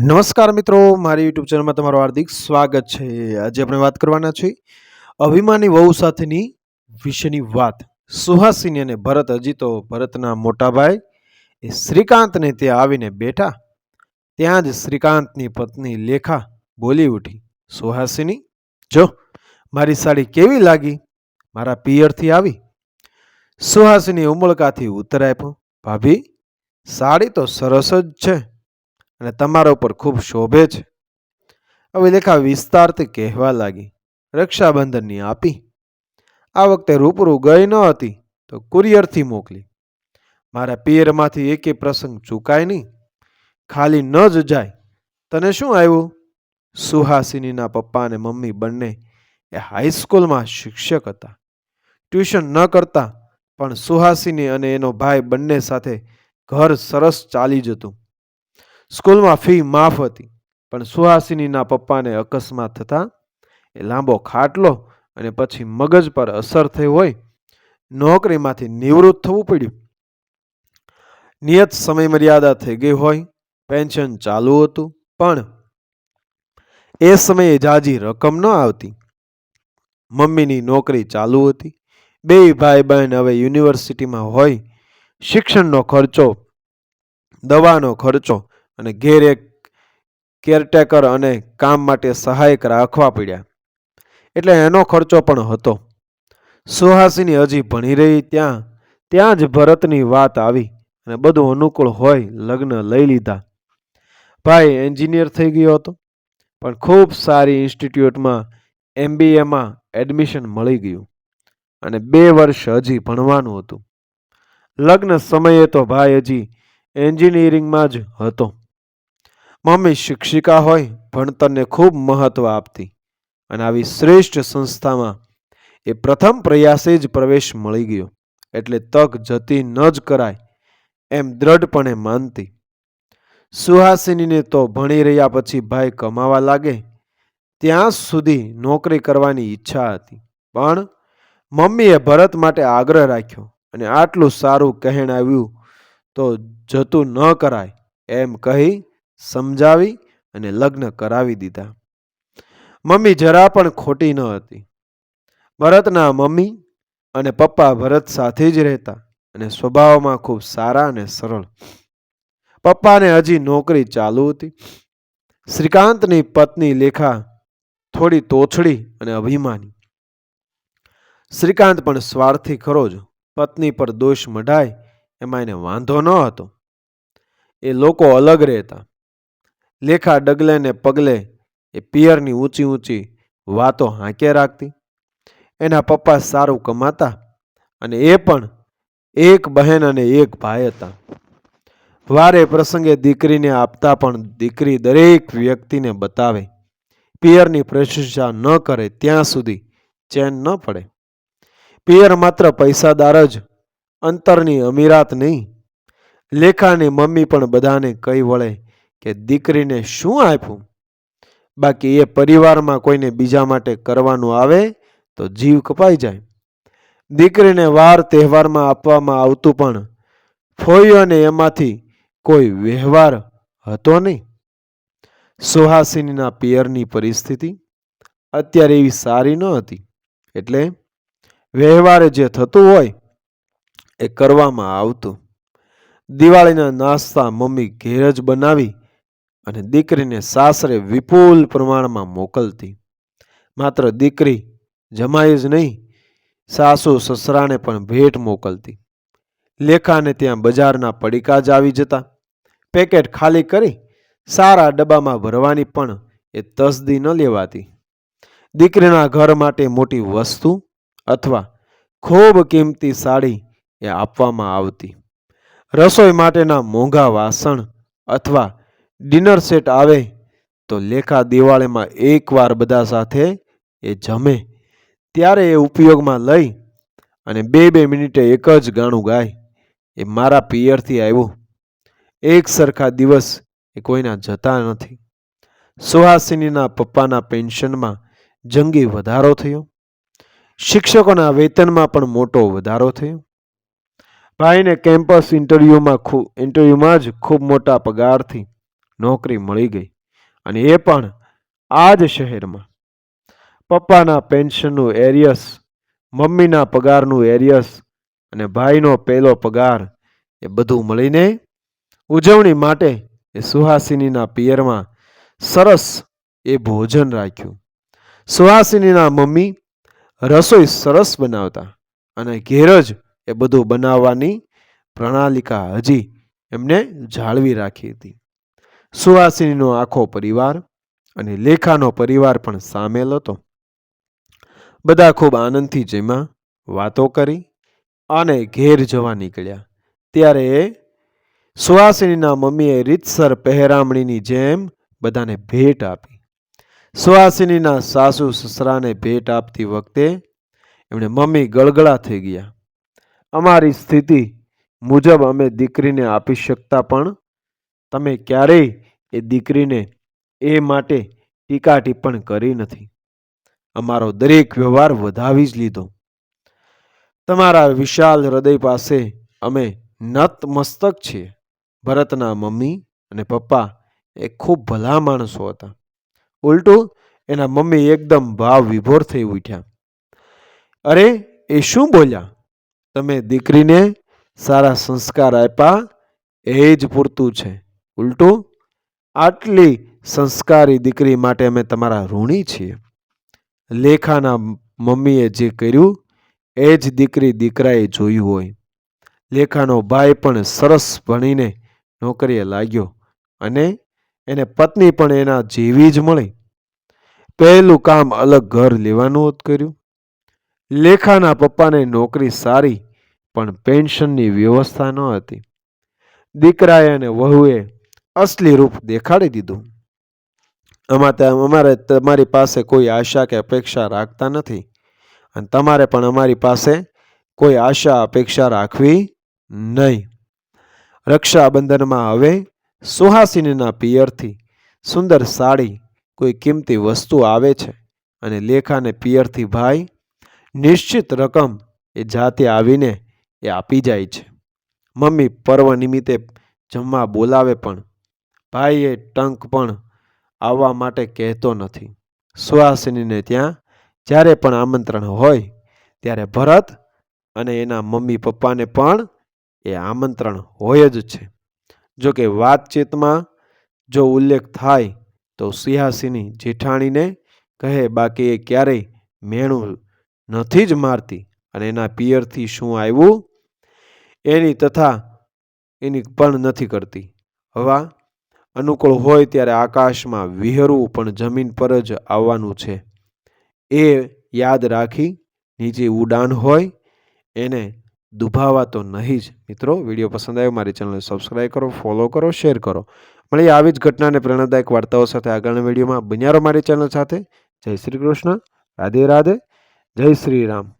નમસ્કાર મિત્રો, મારી યુટ્યુબ ચેનલમાં તમારું હાર્દિક સ્વાગત છે. આજે આપણે વાત કરવાના છીએ અભિમાની વહુ સાથેની વિશેની વાત. સુહાસિની અને ભરત હજી તો ભરતના મોટાભાઈ એ શ્રીકાંતને ત્યાં આવીને બેઠા. ત્યાં જ શ્રીકાંતની પત્ની લેખા બોલી ઉઠી. સુહાસિની, જો, મારી સાડી કેવી લાગી? મારા પિયરથી આવી. સુહાસિની ઉમળકાથી ઉત્તર ભાભી, સાડી તો સરસ જ છે. અને તમારા ઉપર ખૂબ શોભે છે. હવે લેખા વિસ્તારથી કહેવા લાગી, રક્ષાબંધનની આપી. આ વખતે રૂબરૂ ગઈ ન હતી, તો કુરિયરથી મોકલી. મારા પિયરમાંથી એકે પ્રસંગ ચૂકાય નહીં. ખાલી ન જ જાય. તને શું આવ્યું? સુહાસિનીના પપ્પા અને મમ્મી બંને એ હાઈસ્કૂલમાં શિક્ષક હતા. ટ્યુશન ન કરતા, પણ સુહાસિની અને એનો ભાઈ બંને સાથે ઘર સરસ ચાલી જતું. સ્કૂલમાં ફી માફ હતી, પણ સુહાસિનીના પપ્પાને અકસ્માત થતાં એ લાંબો ખાટલો અને પછી મગજ પર અસર થઈ હોય, નોકરીમાંથી નિવૃત્ત થવું પડ્યું. નિયત સમય મર્યાદા થઈ ગઈ હોય, પેન્શન ચાલુ હતું, પણ એ સમયે જાજી રકમ ન આવતી. મમ્મીની નોકરી ચાલુ હતી, બે ભાઈ બહેન હવે યુનિવર્સિટીમાં હોય, શિક્ષણનો ખર્ચો, દવાનો ખર્ચો અને ઘેર એક કેરટેકર અને કામ માટે સહાયક રાખવા પડ્યા. એટલે એનો ખર્ચો પણ હતો. સુહાસિની હજી ભણી રહી ત્યાં ત્યાં જ ભરતની વાત આવી અને બધું અનુકૂળ હોય લગ્ન લઈ લીધા. ભાઈ એન્જિનિયર થઈ ગયો હતો, પણ ખૂબ સારી ઇન્સ્ટિટ્યૂટમાં એમબીએમાં એડમિશન મળી ગયું અને બે વર્ષ હજી ભણવાનું હતું. લગ્ન સમયે તો ભાઈ હજી એન્જિનિયરિંગમાં જ હતો. મમ્મી શિક્ષિકા હોય ભણતરને ખૂબ મહત્વ આપતી. અને આવી શ્રેષ્ઠ સંસ્થામાં એ પ્રથમ પ્રયાસે જ પ્રવેશ મળી ગયો. એટલે તક જતી ન જ કરાય, એમ દ્રઢપણે માનતી. સુહાસિનીને તો ભણી રહ્યા પછી ભાઈ કમાવા લાગે, ત્યાં સુધી નોકરી કરવાની ઈચ્છા હતી. પણ મમ્મીએ ભરત માટે આગ્રહ રાખ્યો અને આટલું સારું કહેણ આવ્યું તો જતું ન કરાય, એમ કહી સમજાવી અને લગ્ન કરાવી દીધા. મમ્મી જરા પણ ખોટી ન હતી. ભરતના મમ્મી અને પપ્પા ભરત સાથે જ રહેતા અને સ્વભાવમાં ખૂબ સારા અને સરળ. પપ્પાને હજી નોકરી ચાલુ હતી. શ્રીકાંતની પત્ની લેખા થોડી તોછડી અને અભિમાની. શ્રીકાંત પણ સ્વાર્થી ખરો જ. પત્ની પર દોષ મઢાય એમાં એને વાંધો ન હતો. એ લોકો અલગ રહેતા. લેખા ડગલે ને પગલે એ પિયરની ઊંચી ઊંચી વાતો હાંકે રાખતી. એના પપ્પા સારું કમાતા અને એ પણ એક બહેન અને એક ભાઈ હતા. વારે પ્રસંગે દીકરીને આપતા પણ દીકરી દરેક વ્યક્તિને બતાવે, પિયરની પ્રશંસા ન કરે ત્યાં સુધી ચેન ન પડે. પિયર માત્ર પૈસાદાર જ, અંતરની અમીરાત નહીં. લેખાની મમ્મી પણ બધાને કઈ વળે કે દીકરીને શું આપ્યું? બાકી એ પરિવારમાં કોઈને બીજા માટે કરવાનું આવે તો જીવ કપાઈ જાય. દીકરીને વાર તહેવારમાં આપવામાં આવતું પણ ફોયું અને એમાંથી કોઈ વ્યવહાર હતો નહીં. સુહાસિનીના પિયરની પરિસ્થિતિ અત્યારે એવી સારી ન હતી. એટલે વ્યવહારે જે થતું હોય એ કરવામાં આવતું. દિવાળીના નાસ્તા મમ્મી ઘેર જ બનાવી અને દીકરીને સાસરે વિપુલ પ્રમાણમાં મોકલતી. માત્ર દીકરી જમાઈ જ નહીં, સાસુ સસરાને પણ ભેટ મોકલતી. લેખાને ત્યાં બજારના પડીકા જ આવી જતા. પેકેટ ખાલી કરી સારા ડબ્બામાં ભરવાની પણ એ તસદી ન લેવાતી. દીકરીના ઘર માટે મોટી વસ્તુ અથવા ખૂબ કિંમતી સાડી એ આપવામાં આવતી. રસોઈ માટેના મોંઘા વાસણ અથવા ડિનર સેટ આવે, તો લેખા દિવાળીમાં એકવાર બધા સાથે એ જમે. ત્યારે એ ઉપયોગમાં લઈ અને બે બે મિનિટે એક જ ગાણું ગાય. એ મારા પિયરથી આવ્યું. એક સરખા દિવસ એ કોઈના જતા નથી. સુહાસિનીના પપ્પાના પેન્શનમાં જંગી વધારો થયો. શિક્ષકોના વેતનમાં પણ મોટો વધારો થયો. ભાઈને કેમ્પસ ઇન્ટરવ્યૂમાં ખૂબ ઇન્ટરવ્યૂમાં જ ખૂબ મોટા પગારથી નોકરી મળી ગઈ. અને એ પણ આ જ શહેરમાં. પપ્પાના પેન્શનનું એરિયસ, મમ્મીના પગારનું એરિયસ અને ભાઈનો પહેલો પગાર એ બધું મળીને ઉજવણી માટે એ સુહાસિનીના પિયરમાં સરસ એ ભોજન રાખ્યું. સુહાસિનીના મમ્મી રસોઈ સરસ બનાવતા અને ઘેર જ એ બધું બનાવવાની પ્રણાલિકા હજી એમને જાળવી રાખી હતી. સુહાસિનીનો આખો પરિવાર અને લેખાનો પરિવાર પણ સામેલ હતો. બધા ખૂબ આનંદથી જેમાં વાતો કરી અને ઘેર જવા નીકળ્યા. ત્યારે સુવાસિનીના મમ્મીએ રીતસર પહેરામણીની જેમ બધાને ભેટ આપી. સુવાસિનીના સાસુ સસરાને ભેટ આપતી વખતે એમણે મમ્મી ગળગળા થઈ ગયા. અમારી સ્થિતિ મુજબ અમે દીકરીને આપી શકતા પણ તમે ક્યારેય એ દીકરીને એ માટે ટીકા ટિપ્પણ કરી નથી. અમારો દરેક વ્યવહાર વધાવી જ લીધો. તમારા વિશાલ હૃદય પાસે અમે નતમસ્તક છીએ ભરતના મમ્મી અને પપ્પા એ ખૂબ ભલા માણસો હતા. ઉલટું એના મમ્મી એકદમ ભાવ વિભોર થઈ ઉઠ્યા. અરે, એ શું બોલ્યા? તમે દીકરીને સારા સંસ્કાર આપ્યા એ જ પૂરતું છે. ઉલટું, આટલી સંસ્કારી દીકરી માટે અમે તમારા ઋણી છીએ. લેખાના મમ્મીએ જે કર્યું, એ જ દીકરી દીકરાએ જોયું હોય. લેખાનો ભાઈ પણ સરસ ભણીને નોકરીએ લાગ્યો અને એને પત્ની પણ એના જેવી જ મળી. પહેલું કામ અલગ ઘર લેવાનું કર્યું. લેખાના પપ્પાને નોકરી સારી, પણ પેન્શનની વ્યવસ્થા ન હતી. દીકરાએ અને વહુએ અસલી રૂપ દેખાડી દીધું. આમાં અમારે તમારી પાસે કોઈ આશા કે અપેક્ષા રાખતા નથી. અને તમારે પણ અમારી પાસે કોઈ આશા, અપેક્ષા રાખવી નહીં. રક્ષાબંધનમાં હવે સુહાસિનીના પિયરથી સુંદર સાડી કોઈ કિંમતી વસ્તુ આવે છે અને લેખાને પિયરથી ભાઈ, નિશ્ચિત રકમ એ જાતે આવીને એ આપી જાય છે. મમ્મી પર્વ નિમિત્તે જમવા બોલાવે પણ ભાઈએ ટંક પણ આવવા માટે કહેતો નથી. સુહાસિનીને ત્યાં જ્યારે પણ આમંત્રણ હોય ત્યારે ભરત અને એના મમ્મી પપ્પાને પણ એ આમંત્રણ હોય જ છે. જો કે વાતચીતમાં જો ઉલ્લેખ થાય તો સિંહાસિની જેઠાણીને કહે, બાકી એ ક્યારેય મેણું નથી જ મારતી અને એના પિયરથી શું આવ્યું? એની તથા એની પણ નથી કરતી. હવા અનુકૂળ હોય ત્યારે આકાશમાં વિહરવું પણ જમીન પર જ આવવાનું છે. એ યાદ રાખી નીચે ઉડાન હોય, એને દુભાવા તો નહીં જ. મિત્રો, વીડિયો પસંદ આવ્યો મારી ચેનલને સબસ્ક્રાઈબ કરો ફોલો કરો શેર કરો. મળીએ આવી જ ઘટનાને પ્રેરણાદાયક વાર્તાઓ સાથે આગળના વિડીયોમાં. બન્યારો મારી ચેનલ સાથે. જય શ્રી કૃષ્ણ. રાધે રાધે. જય શ્રી રામ.